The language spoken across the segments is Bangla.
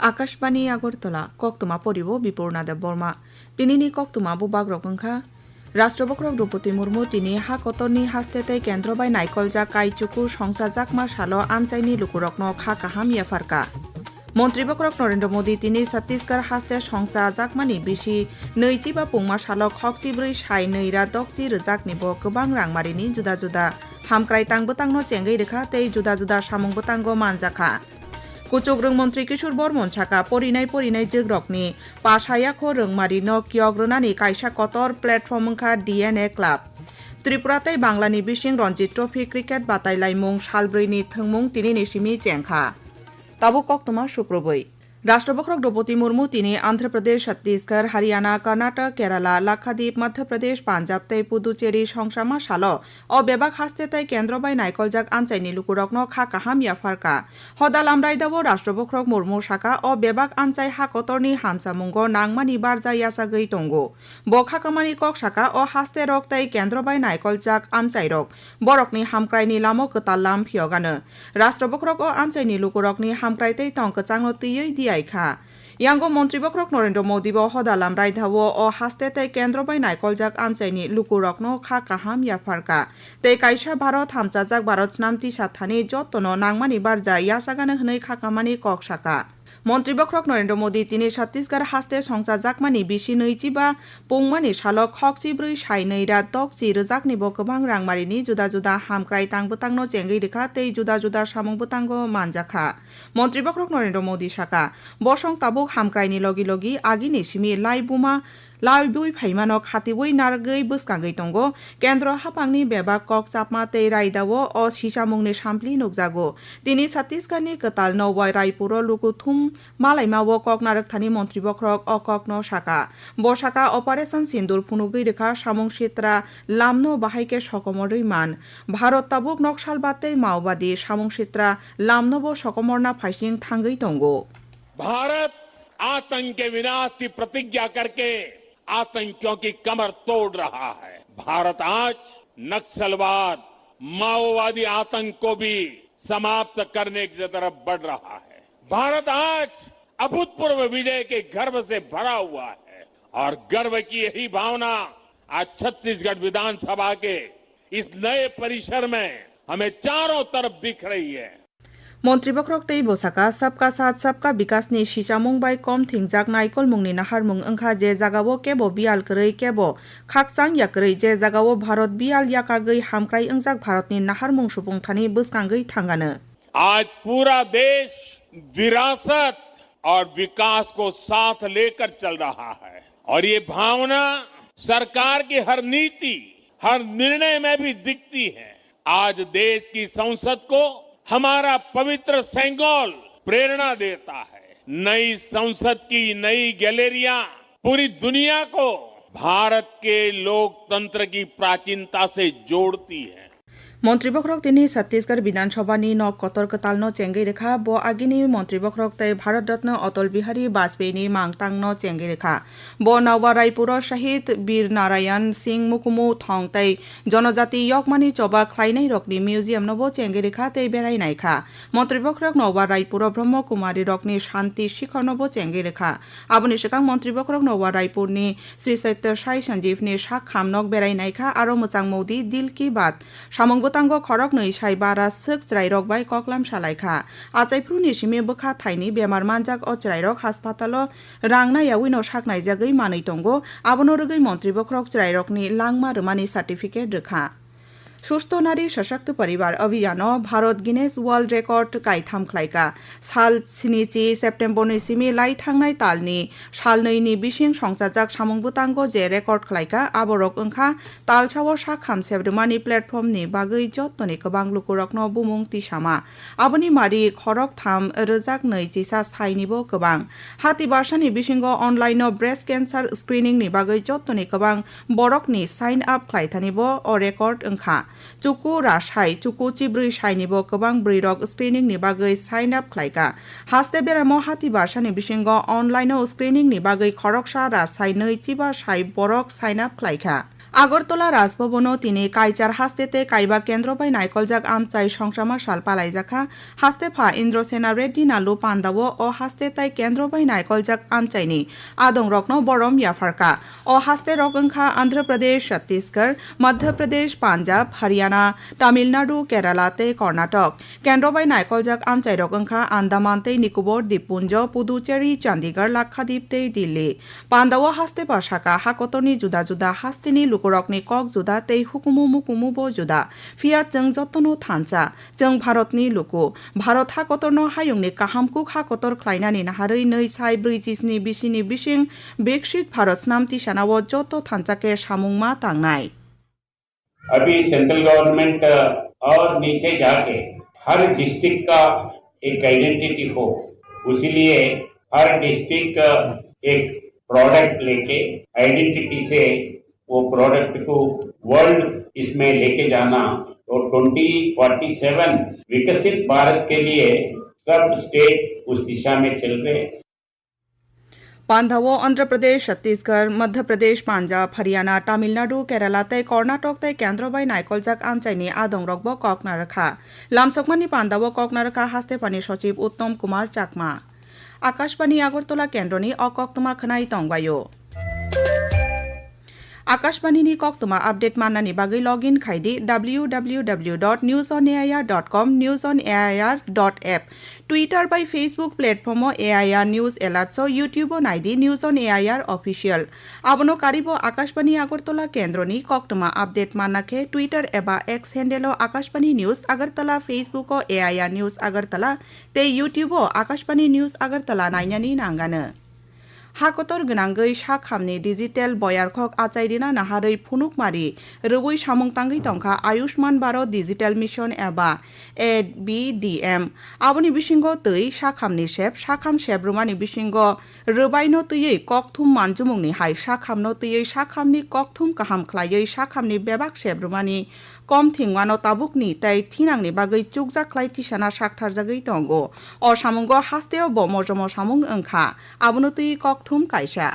আকাশবাণী আগরতলা, কক্তমা পরিব বিপূর্ণা দেব বর্মা তিনিনি কক্তমা বুবাগ রকংখা রাষ্ট্রবক্রক দ্রৌপদী মুর্মু তিনি হা কতরনি হাস্তেতে কেন্দ্র বাই নাইকল যা কাইচুকু সংসা জাকমা সালো আমচাইনি লুকুরকন খা কাহাম ইয়াফারকা মন্ত্ৰীবক্ৰক নরেন্দ্র মোদী তিনি ছত্তিশগড় হাস্তে সংসা আজাকমানি বিশি নৈচি বা পুংমা সালক नैजिबा पुंमा सालक দকচি साय नैरा दकजि रोजाकनिबो জুদা জুদা। হামক্রাই जुदा हामक्राय চেঙ্গই রেখা তেই জুদা জুদা जुदा सामुंबोतांगो मानजाखा কুচক মন্ত্রী কিশোর বর্মন সাকা পরিণয় পরিণয় জগ্রকনি পাশায়াখো রংমারি ন। কিয়গ্রনানি কাইসা কতর প্ল্যাটফর্ম খা ডিএনএ ক্লাব। ত্রিপুরাতেই বাংলানি বিশিং রঞ্জিত ট্রফি ক্রিকেট বাতাইলাই বাতাইলাইমুং সালব্রৈনি থংমুং তিনি নিশিমি চেংখা। তাবু কক্তমা শুক্রবৈ রাষ্ট্রবক্রক দ্রৌপদী মুর্মু তিনি অন্ধ্রপ্রদেশ ছত্তিশগড় হরিয়ানা কর্ণাটক কেরালা লাক্ষাদ্বীপ মধ্যপ্রদেশ পাঞ্জাব তৈ পুদুচেরি সংসামা সাল অ বেবাক হাস্তে তৈ কেন্দ্র বাই নাইকল নাইকলজাক আমচাইনি লুকুরকন খা কাহাম ইয়াফারকা হদাল আমরাইদাবো রাষ্ট্রবক্রক মুর্মু সাকা অ বেবাক আমচাই হাকতরনি হামসামুঙ্গ নাংমানি বারজা ইয়াসাগৈ তঙ্গো বখা কামানি কক সাকা অ হাস্তে রক তৈ কেন্দ্র বাই নাইকল নাইকলজাক আমচাই রক বরকনি হামক্রাইনি লামো কতাল লাম ফিয়গানো রাষ্ট্রবক্রক অ আমচাইনি লুকুরকনি হামক্রাই তৈ তং কচাং তৈयै দিয়াইখা ইয়াঙ্গো মন্ত্রীবক্রক নরেন্দ্র মোদীব হদালাম রাইধাও অ হাস্তে তৈ কেন্দ্র বাই নাইকলজাক আমচাইনি লুকুরকন খা কাহাম ইয়াফারকা তৈ কাইসা ভারত হামচাজাক ভারত স্নামতি সাথানি যত্ন নাংমানি বারজা ইয়াসাগানো হनै খাকামানি কক সাকা মন্ত্রী বক্রক নরেন্দ্র মোদী তিনি ছত্তিশগড় হাস্তে সংসার জাকমানি বিশি নৈচি বা পৌমানি সালক হক চিব্রুই সাই নৈরা তক রাজাক নিব বো গোবাং রাংমারিনি জুদা জুদা হামক্রাই তাং বুতাং নো চেঙ্গি রেখা তেই জুদা জুদা সামং বুতাং মানজাখা মন্ত্রী বক্রক নরেন্দ্র মোদী সাকা বসং তাবুক হামক্রাইনি লগি লগি আগিনি সিমি লাই বুমা লাই বুই ফাইমানো খাতিবই নারগৈ বসকাঙ্গৈ তঙ্গো কেন্দ্র হাপাংনি বেবা কক চাপমা তৈ রাইদাও অ সিসামুংনি সামপ্লি নুকজাগো তিনি ছত্তিশগড়নি কতাল নবাই রায়পুর লুকুথুম মালাইমাও কক নারকথানি মন্ত্রীবক্রক অ কক ন সাকা বসাকা অপারেশন সিন্দুর ফুনুগৈ রেখা সামুং সিত্রা লামনো বাহাইকে সকমরই মান ভারত তাবুক নকশাল বাতে মাওবাদী সামুং সিত্রা লামনবো সকমরনা ফাইসিং থাঙ্গৈ তঙ্গো भारत आतंक के विनाश की प्रतिज्ञा करके आतंकियों की कमर तोड़ रहा है। भारत आज नक्सलवाद, माओवादी आतंक को भी समाप्त करने की तरफ़ बढ़ रहा है। भारत आज अभूतपूर्व विजय के गर्व से भरा हुआ है और गर्व की यही भावना आज छत्तीसगढ़ विधानसभा के इस नए परिसर में हमें चारों तरफ़ दिख रही है। मंत्री बक्रक तई बसाका सबका साथ सबका विकास ने सिचामुंग बाई कम थिंग जाग नाइकल मुंग नहार मुंग अंखा जे जागावो केबो बियाल करई केबो खाकचांग या करई जे जागावो भारत बियाल याका गई हामक्राई अंजाक भारत ने नहार मुंग सुपुंग थानी बसकांगई थांगानो आज पूरा देश विरासत और विकास को साथ लेकर चल रहा है। और ये भावना सरकार की हर नीति, हर निर्णय में भी दिखती है। आज देश की संसद को हमारा पवित्र सेंगोल प्रेरणा देता है। नई संसद की नई गैलेरिया पूरी दुनिया को भारत के लोकतंत्र की प्राचीनता से जोड़ती है। মন্ত্রীবক্রক তিনি ছত্তিশগড় বিধানসভানি নক কতর কতালনো চেঙ্গৈ রেখা ব আগিনি মন্ত্রীবক্রক তৈ ভারত রত্ন অটল বিহারী বাজপেয়ীনি মাংতাংনো চেঙ্গৈ রেখা ব নাওবা রায়পুর শহীদ বীর নারায়ণ সিং মুকুমু থং তৈ জনজাতি ইয়কমানি চবা খ্লাইনাই রকনি মিউজিয়াম নব চেঙ্গৈ রেখা তৈ বেড়াইনাইখা মন্ত্রীবক্রক নওবা রায়পুর ব্রহ্মকুমারী রকনি শান্তি শিখর নব চেঙ্গৈ রেখা আবনি সেকাং মন্ত্রীবক্রক নওবা রায়পুরনি শ্রী সত্য সাই সঞ্জীবনি শাক খামনক বেড়াইনাইখা আরও মোচাং মৌদি দিল কি বাত। সামংবো তাঙ্গ খরক নই সাই বারা সোক চ্রাইরক বাই ককলাম সালাইখা আচাইফ্রু নিশিমে বখা থাইনি বেমার মানজাক অ চ্রাইরক হাসপাতাল রাংনায়াউইনো সাকনাই tongo. মাनै তঙ্গো আবনো রগৈ মন্ত্রী বখরক নি লাংমা রমানি সার্টিফিকেট রেখা সুস্থ নারী সশক্ত পরিবার অভিযান ভারত গিনেস ওয়ার্ল্ড রেকর্ড कायथामख्लायका साल स्निचि सेप्टेम्बरनि सिमि लाई थांनाय तालनि सालनैनि बिसिं संसाजाक सामुंबुतांग जे रेकर्ड ख्लायका आबरक ओंखा तालसाव साखाम सेब्रुमानि प्लेटफर्मनि बागै जत्तनि गोबां लुकुरकन बुमुं तिसामा आबनि मारि खरक थाम रोजाक नै जिसा साइनिबो गोबां हाति बार्सानि बिसिंग अनलाइन ब्रेस्ट केन्सार स्क्रिनिंनि बागै जत्तनि गोबां बरकनि साइन आप ख्लायथानिबो अ रेकर्ड ओंखा chuku ra shai chuku chibri shai ni bo kobang bri rok screening ni bagai sign up khlaika haste beramo hati barsha ni bisingo online o screening ni bagai khorok sha ra sai noi chiba shai borok sign up khlaika Agartala রাজভবনও তিনি কাইচার হাস্তেতে কাইবা কেন্দ্র বাই নাইকলজাক আমচাই সংসামা সাল পালাইজাখা হাস্তে ফা ইন্দ্রসেনা রেড্ডি নালু পান্দাও ও হাস্তে তাই কেন্দ্র বাই নাইকলজাক আমচাইনি আদং রকন বরম ইয়াফারকা। ও হাস্তে রকংখা অন্ধ্রপ্রদেশ ছত্তিশগড়, মধ্যপ্রদেশ, পাঞ্জাব, হরিয়ানা, তামিলনাডু, কেরালা তে কর্ণাটক। কেন্দ্র বাই নাইকলজাক আমচাই রকংখা আন্দামান তে নিকোবর, দ্বীপপুঞ্জ, পুদুচেরি, চণ্ডীগড়, লাক্ষাদ্বীপ তে দিল্লি। পান্দাও হাস্তে পাশাকা হাকতনি জুদা জুদা হাস্তিনি 초국럭니 꺽주다 때이 후구무무 구무보주다 피아 증 저토노 탄자 증 바롯니 루구 바롯 하거터노 하용니 까함국 하거터 클라이나니 나하르이 너이 사이 브리지스니 비시니 비싱 백식 바롯 스남티 샤나워 저토 탄자케 샤몽마 땅나이 अभी सेंट्रल गवर्नमेंट और नीचे जाके हर डिस्ट्रिक्ट का एक आइडेंटिटी हो उसीलिए हर डिस्ट्रिक्ट एक प्रोडक्ट लेके आइडेंटिटी से वो प्रोडक्ट को वर्ल्ड इसमें लेके जाना और 2047 विकसित भारत के लिए सब स्टेट उस दिशा में चल रहे हैं पान्धावो आंध्र प्रदेश छत्तीसगढ़ मध्य प्रदेश पांजाब हरियाणा तामिलनाडु केराला तै कर्नाटक तै केन्द्र बाय नायकलजाक आमचाइनि आदं रकबो ककनारखा लामसकमानि पान्दावो ककनारखा हास्तेपानि सचिव उत्तम कुमार चाकमा आकाशबाणी আগরতলা কেন্দ্রনি অকক্তমা খনাই তংবায়ো কক্তমা আপডেট মান্নানি বাগৈ log in খাইদি W W W dot news on AIR dot com news on AIR dot app Twitter by Facebook platform AIR news alerts YouTube নাইদি news on AIR official আবনো কারিব আকাশবাণী আগরতলা কেন্দ্রনি কক্তমা আপডেট মান্নাকে টুইটার এবা X handle Akashvani news Agartala Facebook AIR news Agartala, তে ইউটিউব আকাশবাণী নিউজ আগরতলা নাইনানি নাঙ্গানো। 하고떨 그낭거의 샤캄니 নাহারৈ 버야르콕 아짜이리나 나하의 Tankha Ayushman Bharat digital mission 바로 디지털 B D M. আবনি বিশিঙ্গ তৈ শাখামনি শেব শাখাম শেব রুমানি বিশিঙ্গ রবাইন তৈয়ই ককথুম মানজুমুংনি হাই শাখামন তৈয়ই শাখামনি ককথুম কাহাম খ্লাইয়ই শাখামনি বেবাক সেব রুমানি। kom thingwano tabukni tei thinangni bagui chukjaklai tisana saktharjagui tongo o samungo hasteo bo mojomo samung wngkha abono tui kok thum kaisa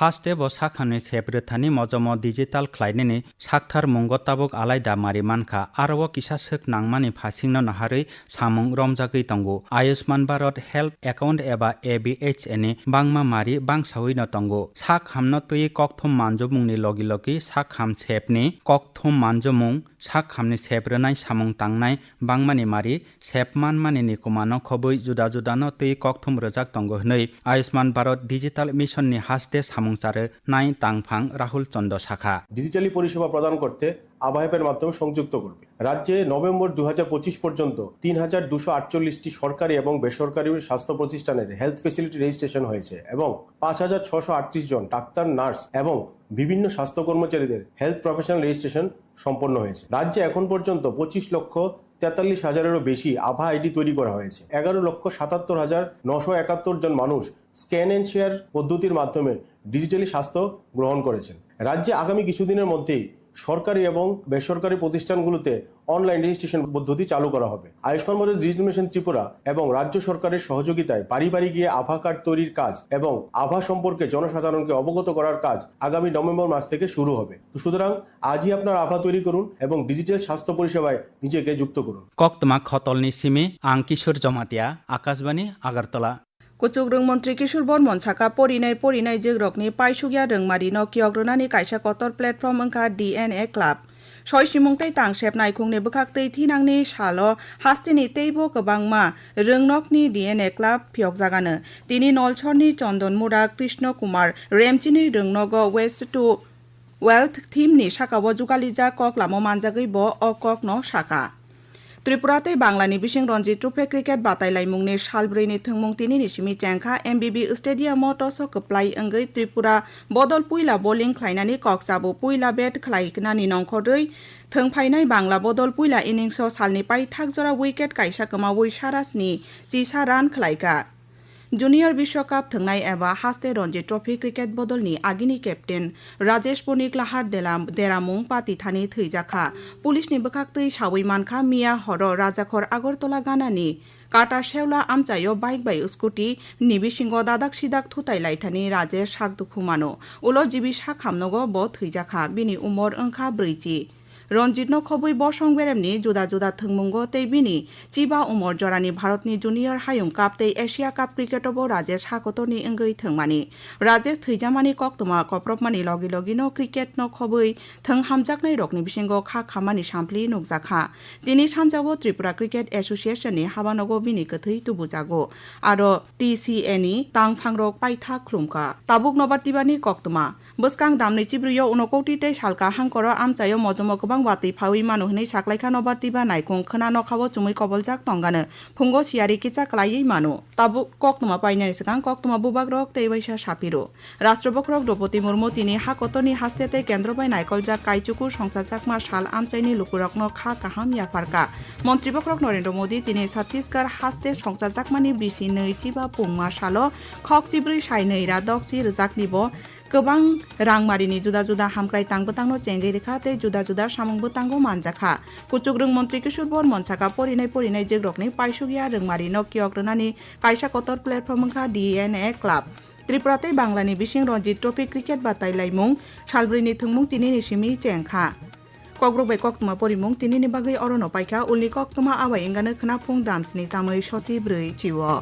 하스테버 사칸의 세브르타니 머저머 디지털 클라이네니 삭타르 몽고따복 알라이다 마리만카 아르워 기사석 낭만이 파싱너 나하르 사몽 럼자그이 덩고 아유스만 바롯 헬프 어카운트 에바 ABHN이 방마 마리 방사위너 덩고 삭함너 뜨이 꺽톰 만조뭉니 러기러기 삭함 셉니 꺽톰 만조뭉 삭함니 세브르나이 사몽 땅나이 방마니 마리 셉만 마니니 고마노 খবৈ জুদা জুদানো তৈ ককথম রজাক তঙ্গ হনৈ আয়ুষ্মান ভারত ডিজিটাল মিশননি হাস্তে সামং সামুংসারে নাই তাংফাং রাহুল চন্দ্র শাখা। ডিজিটালি পরিষেবা প্রদান করতে আভা মাধ্যমে সংযুক্ত করবে। রাজ্যে নভেম্বর দু হাজার পঁচিশ পর্যন্ত তিন হাজার দুশো আটচল্লিশটি সরকারি এবং বেসরকারি স্বাস্থ্য প্রতিষ্ঠানের হেলথ ফেসিলিটি রেজিস্ট্রেশন হয়েছে এবং পাঁচ হাজার ছশো আটত্রিশ জন ডাক্তার, নার্স এবং বিভিন্ন স্বাস্থ্য কর্মচারীদের হেলথ প্রফেশনাল রেজিস্ট্রেশন সম্পন্ন হয়েছে। রাজ্যে এখন পর্যন্ত পঁচিশ লক্ষ তেতাল্লিশ হাজারেরও বেশি আভা আইডি তৈরি করা হয়েছে। এগারো লক্ষ সাতাত্তর হাজার নশো একাত্তর জন মানুষ স্ক্যান অ্যান্ড শেয়ার পদ্ধতির মাধ্যমে ডিজিটালি স্বাস্থ্য গ্রহণ করেছেন। রাজ্যে আগামী কিছুদিনের মধ্যেই সরকারি এবং বেসরকারি প্রতিষ্ঠানগুলোতে অনলাইন রেজিস্ট্রেশন পদ্ধতি চালু করা হবে। আয়ুষ্মান ভারত ডিজিটাল মিশন ত্রিপুরা এবং রাজ্য সরকারের সহযোগিতায় বাড়ি বাড়ি গিয়ে আভা কার্ড তৈরির কাজ এবং আভা সম্পর্কে জনসাধারণকে অবগত করার কাজ আগামী নভেম্বর মাস থেকে শুরু হবে। তো সুতরাং আজই আপনার আভা তৈরি করুন এবং ডিজিটাল স্বাস্থ্য পরিষেবায় নিজেকে যুক্ত করুন। কক্তমা খতলনি সিমি, আং কিশোর Jamatia, Akashvani, Agartala. kuchuk rungmontri kishor bormon saka porinai porinai jegrokni paisugya rengmari no kiogrunani kaisa kotor platform ongkha DNA club সই সিমং তৈ তাং সেব নাইখুংনি বখাক তৈ থিনাংনি সালো হাস্তিনি তৈবো গবাংমা রংনকনি ডিএনএ ক্লাব ফিয়ক জাগানো তিনি নলছরনি চন্দন মুরা কৃষ্ণ কুমার রেমচিনি রংনগ ওয়েস্ট টু ওয়েলথ থিমনি সাকাব জুগালিজা কক লামো মানজাগৈ ব অ কক ন সাকা ত্রিপুরাতে বাংলা নিবিসিং রঞ্জি ট্রফে ক্রিকেট বাতাইলাই মুংনি সালব্রৈনি থংমুং তিনি নিশিমি চ্যাংখা, এমবিবি স্টেডিয়াম টস কপ্লাই অঙ্গই, ত্রিপুরা বদল পুইলা বোলিং খ্লাইনানি কক্সাবো পুইলা বেট খ্লাইনানি নংখরৈ থংফাইনাই বাংলা বদল পুইলা ইনিংস সালনি পাই থাকজরা উইকেট কাইসা কমাউই সারাসনি, চিসা রান খ্লাইকা। জুনিয়র বিশ্বকাপ থাই এবা হাস্তে রঞ্জিত ট্রফি ক্রিকেট বদলনি আগিনি কেপ্টেন রাজেশ পনিক, লাহার দেলাম দেরামুং, পাতি থানি থৈজাখা পুলিশনি বখাক্তই সাবই মানখা, মিয়া হর, রাজাখর, আগরতলা গানানি। কাটা শেওলা, আমচাইও, বাইক বাই স্কুটি, নিবি সিংহ, দাদাক সিদাক থুতাই লাইথানি রাজেশ শাক দুখুমানো উলো জীবী শাক হামনগো ব থৈজাখা বিনি Umar ওংখা ব্রৈচি। ronjit no khobui bo songberem ni juda juda thengmung go tei bini chiba umor jorani bharat ni junior hayung cup tei asia cup cricket obo rajesh hakoto ni engei thengmani rajesh thaijamani kok tuma koprop mani logi logi no cricket no khobui theng hamjak nei rokni bisingo kha khamani sampli nukjakha তিনি সানজাবো ত্রিপুরা ক্রিকেট এসোসিয়েশনে হাবানগো বিনি কথৈ তুবুজাগো আর টিসিএনি তাংফাংরক পাইথা খ্লুমকা তাবুক নবাতিবানি কক্তমা boskang damni chibriyo unokoti te shalka hangkoro amchayo mojomo kobang wati phawi manu hni saklai khano barti ba naikong khana no khawo chumui kobol jak tongane phungo siari kicha klai manu tabu kok tuma paina iskang kok tuma bubak rok te waisa shapiro রাষ্ট্রপক্রক Draupadi Murmu তিনি হাকতনি হাস্তেতে কেন্দ্রবাই নাইকল যা কাইচুকু সংসার চাকমা শাল আমচাইনি লুকুরকন খা কাহাম ইয়াফারকা মন্ত্রীপক্রক নরেন্দ্র মোদী তিনি ছত্তিশগড় হাস্তে সংসার চাকমানি বিশি নৈচি বা পুংমা শাল খক চিব্রি সাই নৈরা দকসি রিজাক নিব गोबां रांमारिनि जुदा जुदा हामख्रायतांबो तांनो चेंगै रेखा तै जुदा जुदा सामुंबो तांगो मानजाखा कुचुक रों मन्त्री किशोर बर साखा परिनाय परिनाय जोग्रकनि पाइसुगिया रोंमारि नकियग्रोनानि कायसा कतर प्लेटफर्म ओंखा डिएनए क्लाब ত্রিপুরাতেই বাংলানি বিশিং রঞ্জি ট্রফি ক্রিকেট বাতাইলাইমুং সালব্রিনি থুংমুং তিনি নিশিমি চেংখা কগ্রবাই কক্তমা পরিমুং তিনি নিবাগৈ অরণ পাইখা উল্লি কক্তমা আবাই ইঙ্গানো খোনাফুং দামসনি তামৈ সতি ব্রৈ চিও